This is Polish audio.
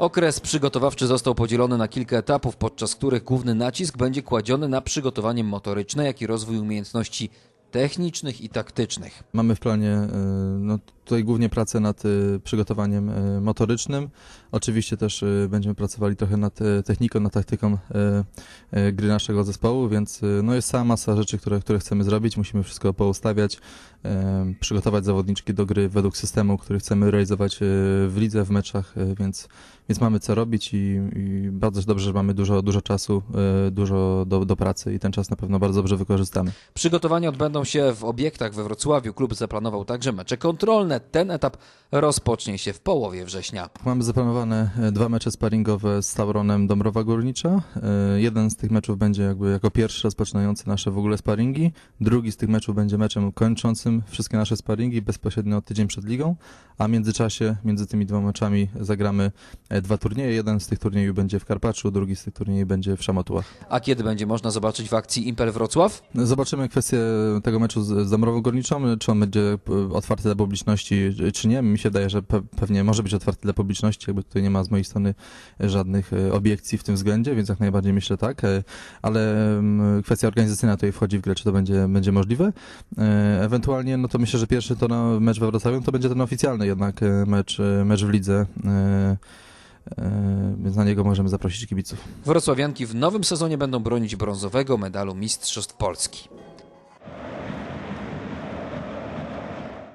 Okres przygotowawczy został podzielony na kilka etapów, podczas których główny nacisk będzie kładziony na przygotowanie motoryczne, jak i rozwój umiejętności technicznych i taktycznych. Mamy w planie e, no, tutaj głównie pracę nad e, przygotowaniem e, motorycznym. Oczywiście też e, będziemy pracowali trochę nad techniką, nad taktyką gry naszego zespołu, więc no, jest cała masa rzeczy, które, które chcemy zrobić. Musimy wszystko poustawiać, przygotować zawodniczki do gry według systemu, który chcemy realizować w lidze, w meczach, więc, więc mamy co robić i, i bardzo dobrze, że mamy dużo, dużo czasu, dużo do, do pracy i ten czas na pewno bardzo dobrze wykorzystamy. Przygotowania odbędą się w obiektach we Wrocławiu. Klub zaplanował także mecze kontrolne. Ten etap rozpocznie się w połowie września. Mamy zaplanowane e, dwa mecze sparingowe z Tauronem Dąbrowa Górnicza. E, Jeden z tych meczów będzie jakby jako pierwszy rozpoczynający nasze w ogóle sparingi. Drugi z tych meczów będzie meczem kończącym wszystkie nasze sparingi bezpośrednio tydzień przed ligą, a w międzyczasie między tymi dwoma meczami zagramy e, dwa turnieje. Jeden z tych turniejów będzie w Karpaczu, drugi z tych turniejów będzie w Szamotułach. A kiedy będzie można zobaczyć w akcji Impel Wrocław? Zobaczymy kwestię tego meczu z, Dąbrową Górniczą, czy on będzie otwarty dla publiczności, czy nie. Mi się wydaje, że pe, pewnie może być otwarty dla publiczności, jakby tutaj nie ma z mojej strony żadnych e, obiekcji w tym względzie, więc jak najbardziej myślę tak, e, ale mm, kwestia organizacyjna tutaj wchodzi w grę, czy to będzie, będzie możliwe. E, Ewentualnie, no to myślę, że pierwszy to na mecz we Wrocławiu to będzie ten oficjalny jednak e, mecz, e, mecz w lidze, e, e, więc na niego możemy zaprosić kibiców. Wrocławianki w nowym sezonie będą bronić brązowego medalu Mistrzostw Polski.